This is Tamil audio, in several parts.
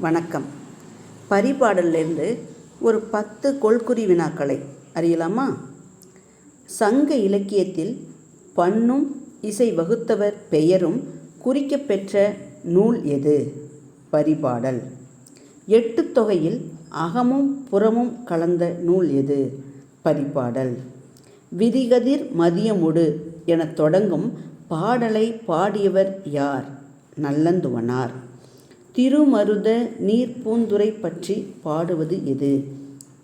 வணக்கம். பரிபாடலிருந்து ஒரு பத்து கொள்குறி வினாக்களை அறியலாமா? சங்க இலக்கியத்தில் பண்ணும் இசை வகுத்தவர் பெயரும் குறிக்கப்பெற்ற நூல் எது? பரிபாடல். எட்டுத் தொகையில் அகமும் புறமும் கலந்த நூல் எது? பரிபாடல். விதிகதிர் மதியமுடு எனத் தொடங்கும் பாடலை பாடியவர் யார்? நல்லந்துவனார். திருமருத நீர்ப்பூந்துரை பற்றி பாடுவது எது?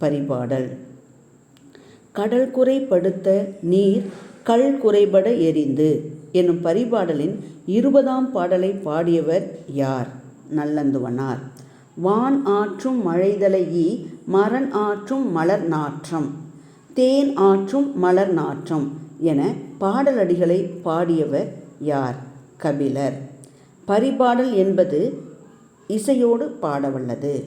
பரிபாடல். கடல் குறைபடுத்த நீர் கல் குறைபட எரிந்து எனும் பரிபாடலின் இருபதாம் பாடலை பாடியவர் யார்? நல்லந்துவனார். வான் ஆற்றும் மழைதலையி மரண் ஆற்றும் மலர் நாற்றம் தேன் ஆற்றும் மலர் நாற்றம் என பாடலடிகளை பாடியவர் யார்? கபிலர். பரிபாடல் என்பது இசையோடு பாடவல்லது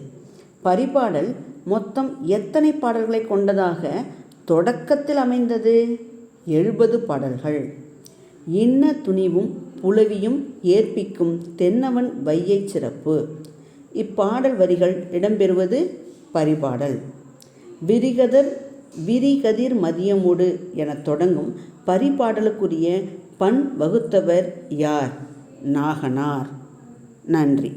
பரிபாடல் மொத்தம் எத்தனை பாடல்களை கொண்டதாக தொடக்கத்தில் அமைந்தது? எழுபது பாடல்கள். இன்ன துணிவும் புலவியும் ஏற்பிக்கும் தென்னவன் வையை சிறப்பு. இப்பாடல் வரிகள் இடம்பெறுவது பரிபாடல். விரிகதர் விரிகதிர் மதியமுடு எனத் தொடங்கும் பரிபாடலுக்குரிய பண் வகுத்தவர் யார்? நாகனார். நன்றி.